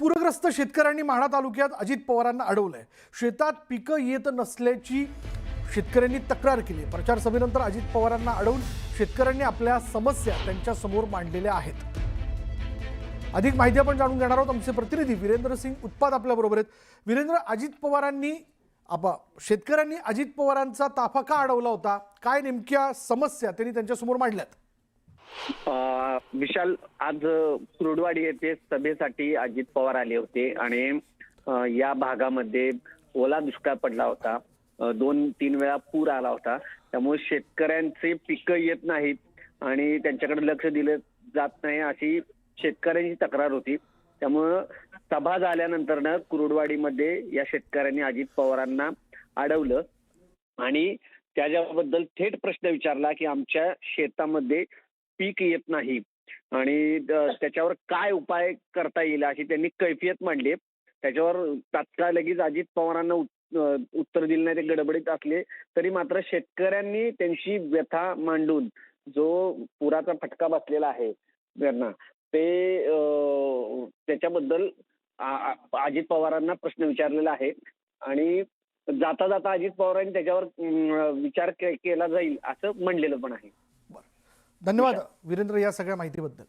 पूरग्रस्त शेतकऱ्यांनी माढा तालुक्यात अजित पवारांना अडवलंय. शेतात पिकं येत नसल्याची शेतकऱ्यांनी तक्रार केली. प्रचार सभेनंतर अजित पवारांना अडवून शेतकऱ्यांनी आपल्या समस्या त्यांच्यासमोर मांडलेल्या आहेत. अधिक माहिती आपण जाणून घेणार आहोत. आमचे प्रतिनिधी वीरेंद्र सिंग उत्पाद आपल्या बरोबर आहेत. वीरेंद्र अजित पवारांनी आपा शेतकऱ्यांनी अजित पवारांचा ताफा का अडवला होता? काय नेमक्या समस्या त्यांनी त्यांच्यासमोर मांडल्यात? विशाल आज कुरुडवाडी येथे सभेसाठी अजित पवार आले होते आणि या भागामध्ये ओला दुष्काळ पडला होता. दोन तीन वेळा पूर आला होता. त्यामुळे शेतकऱ्यांचे पिकं येत नाहीत आणि त्यांच्याकडे लक्ष दिलं जात नाही अशी शेतकऱ्यांची तक्रार होती. त्यामुळं सभा झाल्यानंतर कुरुडवाडीमध्ये या शेतकऱ्यांनी अजित पवारांना अडवलं आणि त्याच्याबद्दल थेट प्रश्न विचारला की आमच्या शेतामध्ये पीक येत नाही. आणि त्याच्यावर काय उपाय करता येईल अशी त्यांनी कैफियत मांडली. त्याच्यावर तात्काळ लगेच अजित पवारांना उत्तर दिलं नाही ते गडबडीत असले तरी मात्र शेतकऱ्यांनी त्यांची व्यथा मांडून जो पुराचा फटका बसलेला आहे त्यांना ते त्याच्याबद्दल अजित पवारांना प्रश्न विचारलेला आहे. आणि जाता जाता अजित पवारांनी त्याच्यावर विचार के- केला जाईल असं म्हणलेलं पण आहे. धन्यवाद वीरेंद्र या सगळ्या माहितीबद्दल.